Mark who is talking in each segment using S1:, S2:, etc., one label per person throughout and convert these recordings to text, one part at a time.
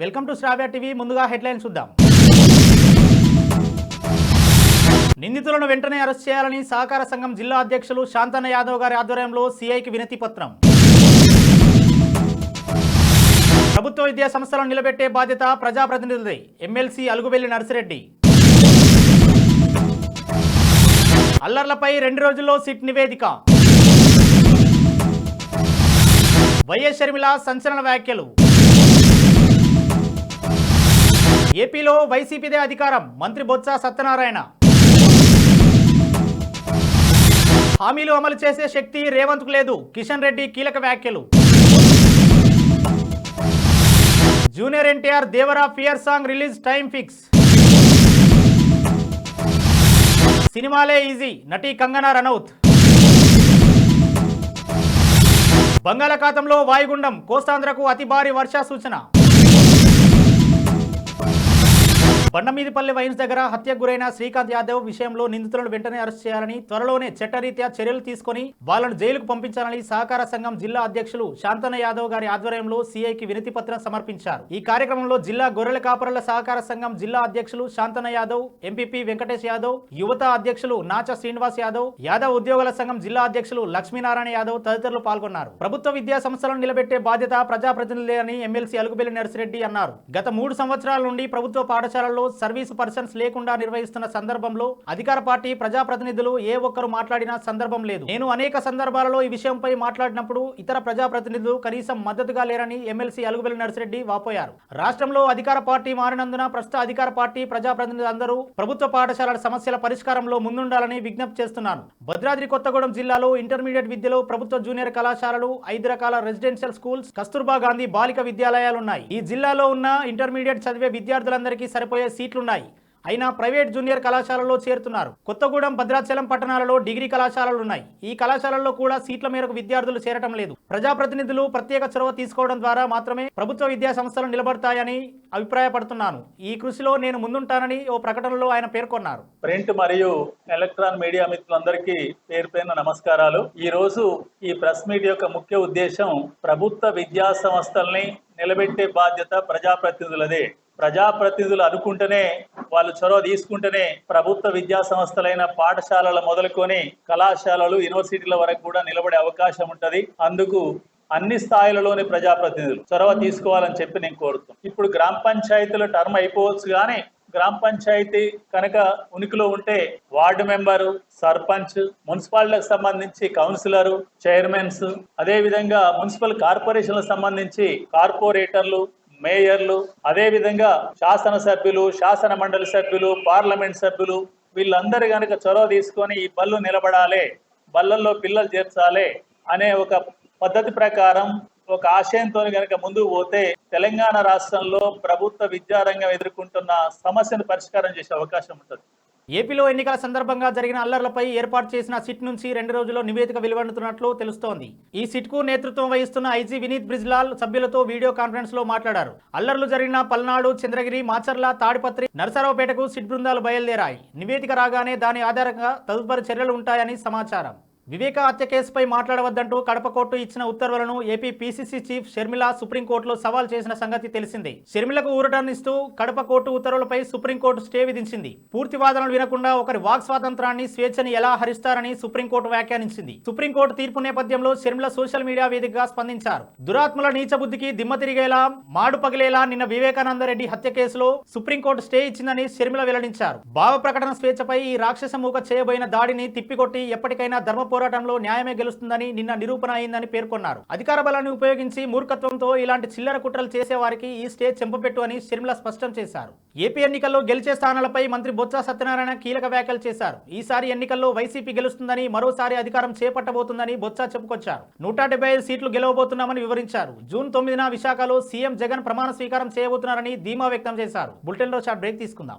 S1: Welcome to Sravya TV. ముందుగా headlines చూద్దాం. నిందితులను వెంటనే అరెస్ట్ చేయాలని సహకార సంఘం జిల్లా అధ్యక్షులు శాంతన్న యాదవ్ గారి ఆధ్వర్యంలో సిఐకి వినతి పత్రం. ప్రభుత్వ విద్యా సంస్థలను నిలబెట్టే బాధ్యత ప్రజాప్రతినిధులది. ఎమ్మెల్సీ అలుగుబెల్లి నర్సిరెడ్డి. అల్లర్లపై రెండు రోజుల్లో సిట్ నివేదిక. వైఎస్ షర్మిల సంచలన వ్యాఖ్యలు. ఏపీలో వైసీపీదే అధికారం. మంత్రి బొత్స సత్యనారాయణ. హామీలు అమలు చేసే శక్తి రేవంత్కు లేదు. కిషన్ రెడ్డి కీలక వ్యాఖ్యలు. Junior NTR Devara fear song release time fix. సినిమాలే ఈజీ. నటి కంగనా రనౌత్. బంగాళాఖాతంలో వాయుగుండం. కోస్తాంధ్రకు అతి భారీ వర్ష సూచన బండమీదిపల్లి వైన్స్ దగ్గర హత్యకు గురైన శ్రీకాంత్ యాదవ్ విషయంలో నిందితులను వెంటనే అరెస్ట్ చేయాలని త్వరలోనే చట్టరీత్యా చర్యలు తీసుకొని వాళ్ళను జైలుకు పంపించాలని సహకార సంఘం జిల్లా అధ్యక్షులు శాంతన యాదవ్ గారి ఆధ్వర్యంలో సీఐకి వినతి పత్రం సమర్పించారు. ఈ కార్యక్రమంలో జిల్లా గొర్రెల కాపరుల సహకార సంఘం జిల్లా అధ్యక్షులు శాంతన యాదవ్ ఎంపీపీ వెంకటేష్ యాదవ్ యువత అధ్యక్షులు నాచ శ్రీనివాస్ యాదవ్ యాదవ్ ఉద్యోగుల సంఘం జిల్లా అధ్యక్షులు లక్ష్మీనారాయణ యాదవ్ తదితరులు పాల్గొన్నారు. ప్రభుత్వ విద్యా సంస్థలను నిలబెట్టే బాధ్యత ప్రజాప్రతినిధులే అని ఎమ్మెల్సీ అలుగుబెల్లి నర్సిరెడ్డి అన్నారు. గత మూడు సంవత్సరాల నుండి ప్రభుత్వ పాఠశాలల్లో సర్వీసు పర్సన్స్ లేకుండా నిర్వహిస్తున్న సందర్భంలో అధికార పార్టీ ప్రజాప్రతినిధులు ఏ ఒక్కరు మాట్లాడిన సందర్భం లేదు. నేను అనేక సందర్భాలలో ఈ విషయంపై మాట్లాడినప్పుడు ఇతర ప్రజాప్రతినిధులు కనీసం మద్దతుగా లేరని ఎమ్మెల్సీ అలుగుబెల్లి నర్సిరెడ్డి వాపోయారు. రాష్ట్రంలో అధికార పార్టీ మారినందున ప్రస్తుత అధికార పార్టీ ప్రజాప్రతినిధులందరూ ప్రభుత్వ పాఠశాలల సమస్యల పరిష్కారంలో ముందుండాలని విజ్ఞప్తి చేస్తున్నాను భద్రాద్రి కొత్తగూడెం జిల్లాలో ఇంటర్మీడియట్ విద్యలో ప్రభుత్వ జూనియర్ కళాశాలలు ఐదు రకాల రెసిడెన్షియల్ స్కూల్స్ కస్తూర్బా గాంధీ బాలిక విద్యాలయాలు ఉన్నాయి ఈ జిల్లాలో ఉన్న ఇంటర్మీడియట్ చదివే విద్యార్థులందరికీ సరిపోయే సీట్లున్నాయి. అయినా ప్రైవేట్ జూనియర్ కళాశాలలో చేరుతున్నారు. కొత్తగూడెం భద్రాచలం పట్టణాలలో డిగ్రీ కళాశాలలు ఉన్నాయి ఈ కళాశాలల్లో కూడా సీట్ల మేరకు విద్యార్థులు చేరటం లేదు. ప్రజాప్రతినిధులు ప్రత్యేక చొరవ తీసుకోవడం ద్వారా మాత్రమే ప్రభుత్వ విద్యా సంస్థలు నిలబడతాయని అభిప్రాయపడుతున్నాను. ఈ కృషిలో నేను ముందుంటానని ఓ ప్రకటనలో ఆయన పేర్కొన్నారు.
S2: ప్రింట్ మరియు ఎలక్ట్రాన్ మీడియా మిత్రులందరికీ పేరు పేరున నమస్కారాలు. ఈ రోజు ఈ ప్రెస్ మీట్ యొక్క ముఖ్య ఉద్దేశం ప్రభుత్వ విద్యా సంస్థల్ని నిలబెట్టే బాధ్యత ప్రజాప్రతినిధులదే. ప్రజాప్రతినిధులు అనుకుంటేనే వాళ్ళు చొరవ తీసుకుంటేనే ప్రభుత్వ విద్యా సంస్థలైన పాఠశాలల మొదలుకొని కళాశాలలు యూనివర్సిటీల వరకు కూడా నిలబడే అవకాశం ఉంటుంది. అందుకు అన్ని స్థాయిలలోని ప్రజాప్రతినిధులు చొరవ తీసుకోవాలని చెప్పి నేను కోరుతున్నాను. ఇప్పుడు గ్రామ పంచాయతీల టర్మ్ అయిపోవచ్చు కానీ గ్రామ పంచాయతీ కనుక ఉనికిలో ఉంటే వార్డు మెంబరు సర్పంచ్ మున్సిపాలిటీలకు సంబంధించి కౌన్సిలరు చైర్మన్స్ అదేవిధంగా మున్సిపల్ కార్పొరేషన్లకు సంబంధించి కార్పొరేటర్లు మేయర్లు అదే విధంగా శాసనసభ్యులు శాసన మండలి సభ్యులు పార్లమెంట్ సభ్యులు వీళ్ళందరూ కనుక చొరవ తీసుకొని ఈ బళ్ళు నిలబడాలి బళ్ళల్లో పిల్లలు చేర్చాలి అనే ఒక పద్ధతి ప్రకారం ఒక ఆశయంతో కనుక ముందుకు పోతే తెలంగాణ రాష్ట్రంలో ప్రభుత్వ విద్యారంగం ఎదుర్కొంటున్న సమస్యను పరిష్కారం చేసే అవకాశం ఉంటుంది.
S1: ఏపీలో ఎన్నికల సందర్భంగా జరిగిన అల్లర్లపై ఏర్పాటు చేసిన సిట్ నుంచి రెండు రోజుల్లో నివేదిక వెలువడుతున్నట్లు తెలుస్తోంది. ఈ సిట్కు నేతృత్వం వహిస్తున్న ఐజీ వినీత్ బ్రిజ్లాల్ సభ్యులతో వీడియో కాన్ఫరెన్స్లో మాట్లాడారు. అల్లర్లు జరిగిన పల్నాడు చంద్రగిరి మాచర్ల తాడిపత్రి నరసరావుపేటకు సిట్ బృందాలు బయలుదేరాయి. నివేదిక రాగానే దాని ఆధారంగా తదుపరి చర్యలు ఉంటాయని సమాచారం. వివేక హత్య కేసుపై మాట్లాడవద్దంటూ కడప కోర్టు ఇచ్చిన ఉత్తర్వులను ఏపీ పీసీసీ చీఫ్ షర్మిల సుప్రీంకోర్టులో సవాల్ చేసిన సంగతి తెలిసిందే. షర్మిలకు ఊరటనిస్తూ కడప కోర్టు ఉత్తర్వులపై సుప్రీంకోర్టు స్టే విధించింది. పూర్తి వాదనలు వినకుండా ఒకరి వాక్ స్వాతంత్రాన్ని స్వేచ్ఛని ఎలా హరిస్తారని సుప్రీంకోర్టు వ్యాఖ్యానించింది. సుప్రీంకోర్టు తీర్పు నేపథ్యంలో షర్మిల సోషల్ మీడియా వేదికగా స్పందించారు. దురాత్మల నీచబుద్ధికి దిమ్మ తిరిగేలా మాడు పగిలేలా నిన్న వివేకానంద రెడ్డి హత్య కేసులో సుప్రీంకోర్టు స్టే ఇచ్చిందని షర్మిల వెల్లడించారు. భావ ప్రకటన స్వేచ్ఛపై ఈ రాక్షస మూక చేయబోయిన దాడిని తిప్పికొట్టి ఎప్పటికైనా ధర్మపో పోరాటంలో న్యాయమే గెలుస్తుందని నిన్న నిరూపణ అయిందని పేర్కొన్నారు. అధికార బలాన్ని ఉపయోగించి మూర్ఖత్వంతో ఇలాంటి చిల్లర కుట్రలు చేసే వారికి ఈ స్టేజ్ చెంపపెట్టు అని షర్మిల స్పష్టం చేశారు. ఏపీ ఎన్నికల్లో గెలిచే స్థానాలపై మంత్రి బొత్స సత్యనారాయణ కీలక వ్యాఖ్యలు చేశారు. ఈసారి ఎన్నికల్లో వైసీపీ గెలుస్తుందని మరోసారి అధికారం చేపట్టబోతుందని బొత్స చెప్పుకొచ్చారు. నూట ఐదు సీట్లు గెలవబోతున్నామని వివరించారు. జూన్ తొమ్మిదిన విశాఖలో సీఎం జగన్ ప్రమాణ స్వీకారం చేయబోతున్నారని ధీమా వ్యక్తం చేశారు. బులెటిన్లో షార్ట్ బ్రేక్ తీసుకుందాం.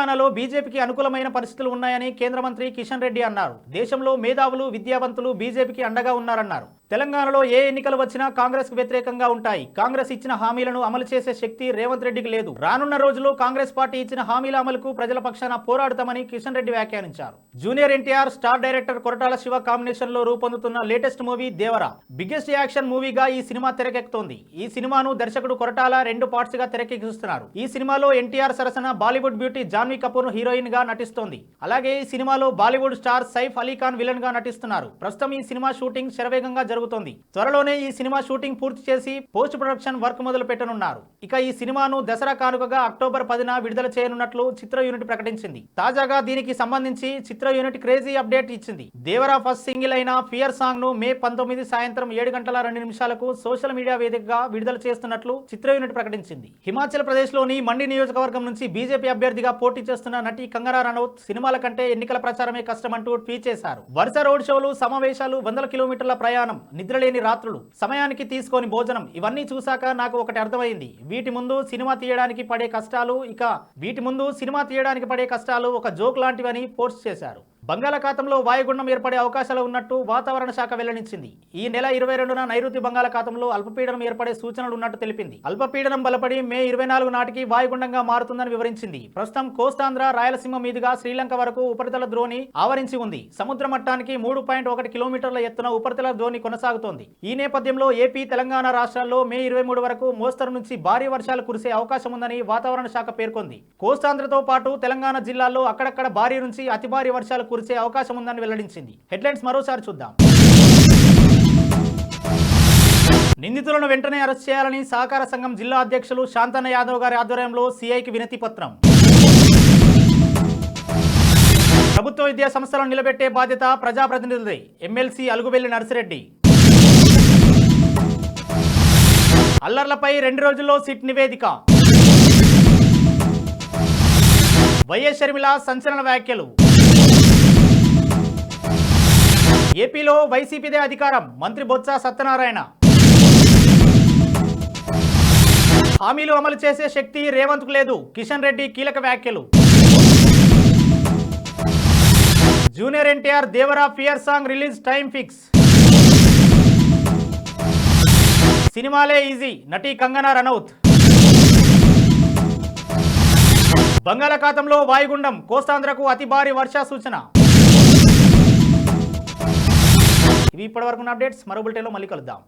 S1: తెలంగాణలో బీజేపీకి అనుకూలమైన పరిస్థితులు ఉన్నాయని కేంద్ర మంత్రి కిషన్ రెడ్డి అన్నారు. దేశంలో మేధావులు విద్యావంతులు బీజేపీకి అండగా ఉన్నారన్నారు. తెలంగాణలో ఏ ఎన్నికలు వచ్చినా కాంగ్రెస్కు వ్యతిరేకంగా ఉంటాయి. కాంగ్రెస్ ఇచ్చిన హామీలను అమలు చేసే శక్తి రేవంత్ రెడ్డికి లేదు. రానున్న రోజుల్లో కాంగ్రెస్ పార్టీ ఇచ్చిన హామీల అమలుకు ప్రజల పక్షాన పోరాడతామని కిషన్ రెడ్డి వ్యాఖ్యానించారు. Junior NTR star director Koratala Siva కాంబినేషన్లో రూపొందుతున్న latest movie Devara. Biggest action మూవీగా ఈ సినిమా తెరకెక్కుతోంది. ఈ సినిమాను దర్శకుడు కొరటాల రెండు పార్ట్స్గా తెరకెక్కిస్తున్నారు. ఈ సినిమాలో ఎన్టీఆర్ సరసన బాలీవుడ్ బ్యూటీ జాన్ జాన్వీ కపూర్ హీరోయిన్గా నటిస్తోంది. అలాగే ఈ సినిమాలో బాలీవుడ్ స్టార్ సైఫ్ అలీ ఖాన్ విలన్గా నటిస్తున్నారు. ప్రస్తుతం ఈ సినిమా షూటింగ్ శరవేగంగా జరుగుతోంది. త్వరలోనే ఈ సినిమా షూటింగ్ పూర్తి చేసి పోస్ట్ ప్రొడక్షన్ వర్క్ మొదలు పెట్టనున్నారు. ఇక ఈ సినిమాను దసరా కానుకగా అక్టోబర్ పదిన విడుదల చేయనున్నట్లు చిత్ర యూనిట్ ప్రకటించింది. తాజాగా దీనికి సంబంధించి చిత్ర యూనిట్ క్రేజీ అప్డేట్ ఇచ్చింది. దేవరా ఫస్ట్ సింగిల్ అయిన ఫియర్ సాంగ్ను మే పంతొమ్మిది సాయంత్రం ఏడు గంటల రెండు నిమిషాలకు సోషల్ మీడియా వేదికగా విడుదల చేస్తున్నట్లు చిత్ర యూనిట్ ప్రకటించింది. హిమాచల్ ప్రదేశ్లోని మండి నియోజకవర్గం నుంచి బీజేపీ అభ్యర్థిగా పోటీ చేస్తున్న నటి కంగనా రనౌత్ సినిమాల కంటే ఎన్నికల ప్రచారమే కష్టమంటూ ట్వీట్ చేశారు. వరుస రోడ్ షోలు సమావేశాలు వందల కిలోమీటర్ల ప్రయాణం నిద్రలేని రాత్రులు సమయానికి తీసుకొని భోజనం ఇవన్నీ చూశాక నాకు ఒకటి అర్థమైంది. వీటి ముందు సినిమా తీయడానికి పడే కష్టాలు ఇక వీటి ముందు సినిమా తీయడానికి పడే కష్టాలు ఒక జోక్ లాంటివని పోస్ట్ చేశారు. బంగాళాఖాతంలో వాయుగుండం ఏర్పడే అవకాశాలు ఉన్నట్టు వాతావరణ శాఖ వెల్లడించింది. ఈ నెల ఇరవై రెండున నైరుతి బంగాళాఖాతంలో అల్పపీడనం ఏర్పడే సూచనలు ఉన్నట్టు తెలిపింది. అల్పపీడనం బలపడి మే ఇరవై నాలుగు నాటికి వాయుగుండంగా మారుతుందని వివరించింది. ప్రస్తుతం కోస్తాంధ్ర రాయలసీమ మీదుగా శ్రీలంక వరకు ఉపరితల ద్రోణి ఆవరించి ఉంది. సముద్ర మట్టానికి మూడు పాయింట్ ఒకటి కిలోమీటర్ల ఎత్తున ఉపరితల ద్రోణి కొనసాగుతోంది. ఈ నేపథ్యంలో ఏపీ తెలంగాణ రాష్ట్రాల్లో మే ఇరవై మూడు వరకు మోస్తరు నుంచి భారీ వర్షాలు కురిసే అవకాశం ఉందని వాతావరణ శాఖ పేర్కొంది. కోస్తాంధ్రతో పాటు తెలంగాణ జిల్లాల్లో అక్కడక్కడ భారీ నుంచి అతి భారీ వర్షాలు కురిసే అవకాశం ఉందని వెల్లడించింది. హెడ్లైన్స్ మరోసారి చూద్దాం. నిందితులను వెంటనే అరెస్ట్ చేయాలని సహకార సంఘం జిల్లా అధ్యక్షులు శాంతన్న యాదవ్ గారి ఆధ్వర్యంలో సిఐకి వినతి పత్రం. ప్రభుత్వ విద్యా సంస్థలను నిలబెట్టే బాధ్యత ప్రజాప్రతినిధులది. ఎమ్మెల్సీ అలుగుబెల్లి నర్సిరెడ్డి. అల్లర్లపై రెండు రోజుల్లో సిట్ నివేదిక. వైఎస్ షర్మిల సంచలన వ్యాఖ్యలు. ఏపీలో వైసీపీదే అధికారం. మంత్రి బొత్స సత్యనారాయణ. హామీలు అమలు చేసే శక్తి రేవంత్కు లేదు. కిషన్ రెడ్డి కీలక వ్యాఖ్యలు. Junior NTR Devara fear song release time fix. సినిమాలే ఈజీ. నటి కంగనా రనౌత్. బంగాళాఖాతంలో వాయుగుండం. కోస్తాంధ్రకు అతి భారీ వర్ష సూచన ఇవి ఇప్పటివరకు ఉన్న అప్డేట్స్. మరో బులెటిన్లో మళ్ళీ కలుద్దాం.